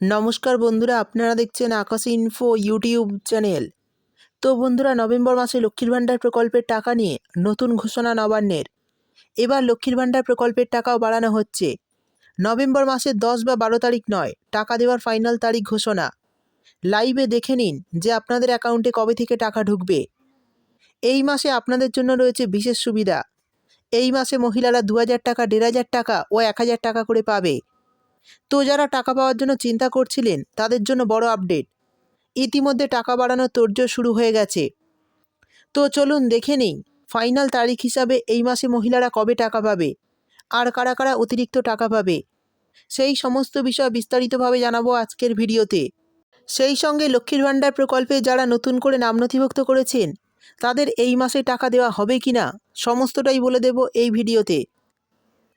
নমস্কার বন্ধুরা, আপনারা দেখছেন আকাশ ইনফো ইউটিউব চ্যানেল তো বন্ধুরা, নভেম্বর মাসে লক্ষ্মীর ভাণ্ডার প্রকল্পের টাকা নিয়ে নতুন ঘোষণা নবান্নের। এবার লক্ষ্মীর ভাণ্ডার প্রকল্পের টাকাও বাড়ানো হচ্ছে। নভেম্বর মাসের দশ বা বারো তারিখ নয়, টাকা দেওয়ার ফাইনাল তারিখ ঘোষণা। লাইভে দেখে নিন যে আপনাদের অ্যাকাউন্টে কবে থেকে টাকা ঢুকবে। এই মাসে আপনাদের জন্য রয়েছে বিশেষ সুবিধা। এই মাসে মহিলারা দু হাজার টাকা, দেড় হাজার টাকা ও এক হাজার টাকা করে পাবে। তো যারা টাকা পাওয়ার জন্য চিন্তা করছিলেন, তাদের জন্য বড় আপডেট। ইতিমধ্যে টাকা বাড়ানোর তোড়জোড় শুরু হয়ে গেছে। তো চলুন দেখে নিই, ফাইনাল তারিখ হিসাবে এই মাসে মহিলারা কবে টাকা পাবে? আর কারা কারা অতিরিক্ত টাকা পাবে? সেই সমস্ত বিষয় বিস্তারিতভাবে জানাব আজকের ভিডিওতে। সেই সঙ্গে লক্ষ্মীর ভাণ্ডার প্রকল্পে যারা নতুন করে নাম নথিভুক্ত করেছেন, তাদের এই মাসে টাকা দেওয়া হবে কি না সমস্তটাই বলে দেব এই ভিডিওতে।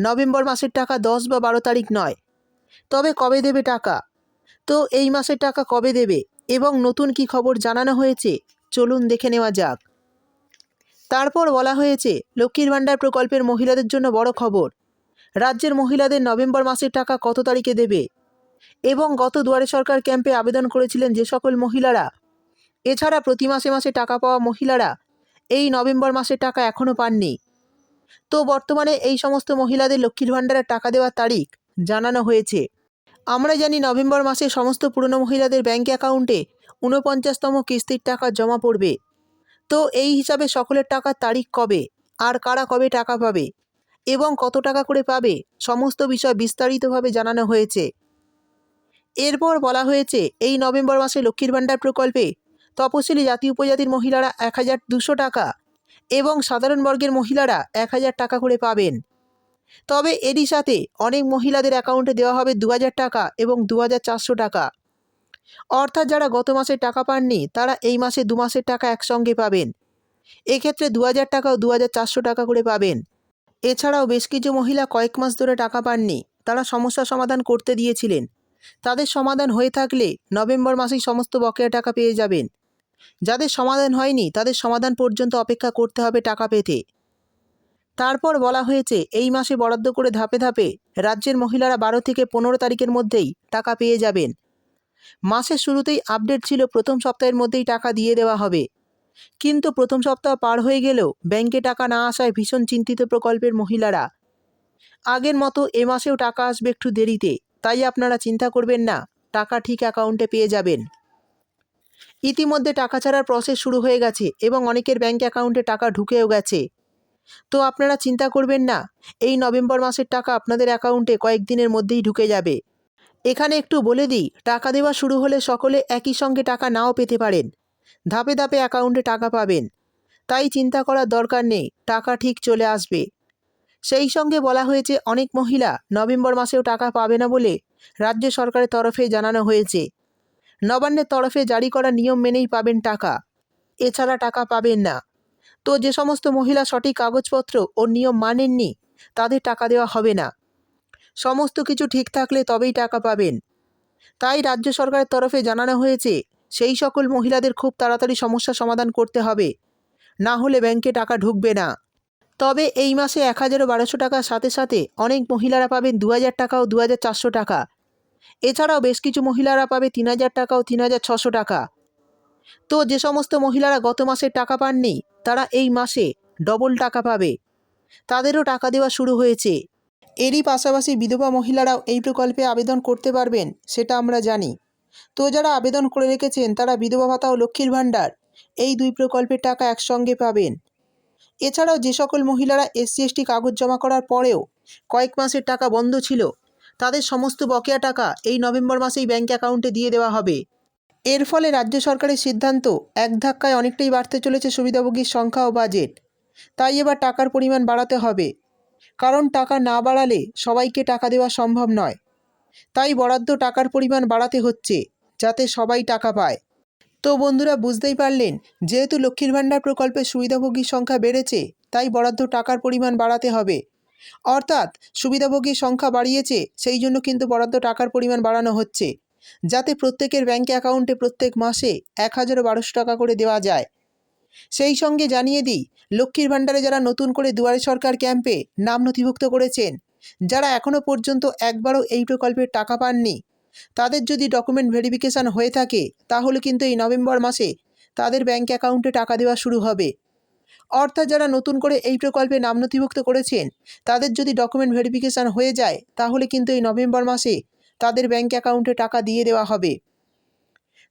নভেম্বর মাসের টাকা দশ বা বারো তারিখ নয়। তবে কবে দেবে টাকা? তো এই মাসের টাকা কবে দেবে এবং নতুন কি খবর জানানো হয়েছে চলুন দেখে নেওয়া যাক। তারপর বলা হয়েছে, লক্ষ্মীর ভাণ্ডার প্রকল্পের মহিলাদের জন্য বড় খবর। রাজ্যের মহিলাদের নভেম্বর মাসের টাকা কত তারিখে দেবে? এবং গত দুয়ারে সরকার ক্যাম্পে আবেদন করেছিলেন যে সকল মহিলারা। এছাড়া প্রতি মাসে মাসে টাকা পাওয়া মহিলারা এই নভেম্বর মাসের টাকা এখনও পাননি। তো বর্তমানে এই সমস্ত মহিলাদের লক্ষ্মীর ভাণ্ডারের টাকা দেওয়ার তারিখ জানানো হয়েছে। আমরা জানি নভেম্বর মাসে সমস্ত পুরনো মহিলাদের ব্যাঙ্ক অ্যাকাউন্টে ঊনপঞ্চাশতম কিস্তির টাকা জমা পড়বে। তো এই হিসাবে সকলের টাকার তারিখ কবে? আর কারা কবে টাকা পাবে? এবং কত টাকা করে পাবে? সমস্ত বিষয় বিস্তারিতভাবে জানানো হয়েছে। এরপর বলা হয়েছে, এই নভেম্বর মাসে লক্ষ্মীর ভাণ্ডার প্রকল্পে তপশিলি জাতি উপজাতির মহিলারা এক হাজার দুশো টাকা এবং সাধারণ বর্গের মহিলারা এক হাজার টাকা করে পাবেন। তবে এরই সাথে অনেক মহিলাদের অ্যাকাউন্টে দেওয়া হবে দু হাজার টাকা এবং দু হাজার চারশো টাকা। অর্থাৎ যারা গত মাসে টাকা পাননি, তারা এই মাসে দু মাসের টাকা একসঙ্গে পাবেন। এক্ষেত্রে দু হাজার টাকা ও দু হাজার চারশো টাকা করে পাবেন। এছাড়াও বেশ কিছু মহিলা কয়েক মাস ধরে টাকা পাননি, তারা সমস্যা সমাধান করতে দিয়েছিলেন। তাদের সমাধান হয়ে থাকলে নভেম্বর মাসেই সমস্ত বকেয়া টাকা পেয়ে যাবেন। যাদের সমাধান হয়নি, তাদের সমাধান পর্যন্ত অপেক্ষা করতে হবে টাকা পেতে। তারপর বলা হয়েছে, এই মাসে বরাদ্দ করে ধাপে ধাপে রাজ্যের মহিলারা বারো থেকে পনেরো তারিখের মধ্যেই টাকা পেয়ে যাবেন। মাসের শুরুতেই আপডেট ছিল, প্রথম সপ্তাহের মধ্যেই টাকা দিয়ে দেওয়া হবে। কিন্তু প্রথম সপ্তাহ পার হয়ে গেলেও ব্যাংকে টাকা না আসায় ভীষণ চিন্তিত প্রকল্পের মহিলারা। আগের মতো এ মাসেও টাকা আসবে একটু দেরিতে, তাই আপনারা চিন্তা করবেন না, টাকা ঠিক অ্যাকাউন্টে পেয়ে যাবেন। ইতিমধ্যে টাকা ছাড়ার প্রসেস শুরু হয়ে গেছে এবং অনেকের ব্যাঙ্ক অ্যাকাউন্টে টাকা ঢুকেও গেছে। তো আপনারা চিন্তা করবেন না, এই নভেম্বর মাসের টাকা আপনাদের অ্যাকাউন্টে কয়েকদিনের মধ্যেই ঢুকে যাবে। এখানে একটু বলে দিই, টাকা দেওয়া শুরু হলে সকলে একই সঙ্গে টাকা নাও পেতে পারেন। ধাপে ধাপে অ্যাকাউন্টে টাকা পাবেন। তাই চিন্তা করার দরকার নেই, টাকা ঠিক চলে আসবে। সেই সঙ্গে বলা হয়েছে, অনেক মহিলা নভেম্বর মাসেও টাকা পাবে না বলে রাজ্য সরকারের তরফে জানানো হয়েছে। নবান্নের তরফে জারি করা নিয়ম মেনেই পাবেন টাকা। এছাড়া টাকা পাবেন না। তো যে সমস্ত মহিলা সঠিক কাগজপত্র ও নিয়ম মানেননি, তাদের টাকা দেওয়া হবে না। সমস্ত কিছু ঠিক থাকলে তবেই টাকা পাবেন। তাই রাজ্য সরকারের তরফে জানানো হয়েছে, সেই সকল মহিলাদের খুব তাড়াতাড়ি সমস্যা সমাধান করতে হবে। না হলে ব্যাংকে টাকা ঢুকবে না। তবে এই মাসে এক হাজারও বারোশো টাকার সাথে সাথে অনেক মহিলারা পাবেন দু হাজার টাকা ও দু হাজার চারশো টাকা। এছাড়াও বেশ কিছু মহিলারা পাবে তিন হাজার টাকা ও তিন হাজার ছশো টাকা। তো যে সমস্ত মহিলারা গত মাসে টাকা পাননি, তারা এই মাসে ডবল টাকা পাবে। তাদেরও টাকা দেওয়া শুরু হয়েছে। এরই পাশাপাশি বিধবা মহিলারাও এই প্রকল্পে আবেদন করতে পারবেন, সেটা আমরা জানি। তো যারা আবেদন করে রেখেছেন, তারা বিধবা ভাতা ও লক্ষ্মীর ভাণ্ডার, এই দুই প্রকল্পের টাকা একসঙ্গে পাবেন। এছাড়াও যে সকল মহিলারা এসসি এসটি কাগজ জমা করার পরেও কয়েক মাসের টাকা বন্ধ ছিল তাদের সমস্ত বকেয়া টাকা এই নভেম্বর মাসেই ব্যাঙ্ক অ্যাকাউন্টে দিয়ে দেওয়া হবে। এর ফলে রাজ্য সরকারের সিদ্ধান্ত এক ধাক্কায় অনেকটাই বাড়তে চলেছে সুবিধাভোগীর সংখ্যা ও বাজেট তাই এবার টাকার পরিমাণ বাড়াতে হবে। কারণ টাকা না বাড়ালে সবাইকে টাকা দেওয়া সম্ভব নয়। তাই বরাদ্দ টাকার পরিমাণ বাড়াতে হচ্ছে, যাতে সবাই টাকা পায়। তো বন্ধুরা, বুঝতেই পারলেন, যেহেতু লক্ষ্মীর ভাণ্ডার প্রকল্পের সুবিধাভোগীর সংখ্যা বেড়েছে, তাই বরাদ্দ টাকার পরিমাণ বাড়াতে হবে। অর্থাৎ সুবিধাভোগীর সংখ্যা বাড়িয়েছে, সেই জন্য কিন্তু বরাদ্দ টাকার পরিমাণ বাড়ানো হচ্ছে। যাতে প্রত্যেকের ব্যাঙ্ক অ্যাকাউন্টে প্রত্যেক মাসে এক হাজার বারোশো টাকা করে দেওয়া যায়। সেই সঙ্গে জানিয়ে দিই, লক্ষ্মীর ভাণ্ডারে যারা নতুন করে দুয়ারে সরকার ক্যাম্পে নাম নথিভুক্ত করেছেন, যারা এখনও পর্যন্ত একবারও এই প্রকল্পের টাকা পাননি, তাদের যদি ডকুমেন্ট ভেরিফিকেশান হয়ে থাকে, তাহলে কিন্তু এই নভেম্বর মাসে তাদের ব্যাঙ্ক অ্যাকাউন্টে টাকা দেওয়া শুরু হবে। অর্থাৎ যারা নতুন করে এই প্রকল্পে নাম নথিভুক্ত করেছেন, তাদের যদি ডকুমেন্ট ভেরিফিকেশান হয়ে যায়, তাহলে কিন্তু এই নভেম্বর মাসে তাদের ব্যাঙ্ক অ্যাকাউন্টে টাকা দিয়ে দেওয়া হবে।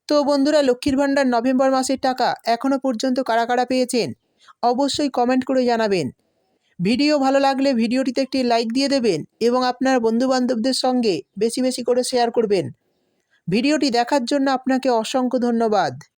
তো বন্ধুরা, লক্ষ্মীর ভাণ্ডার নভেম্বর মাসের টাকা এখনও পর্যন্ত কারা কারা পেয়েছেন, অবশ্যই কমেন্ট করে জানাবেন। ভিডিও ভালো লাগলে ভিডিওটিতে একটি লাইক দিয়ে দেবেন এবং আপনার বন্ধুবান্ধবদের সঙ্গে বেশি বেশি করে শেয়ার করবেন। ভিডিওটি দেখার জন্য আপনাকে অসংখ্য ধন্যবাদ।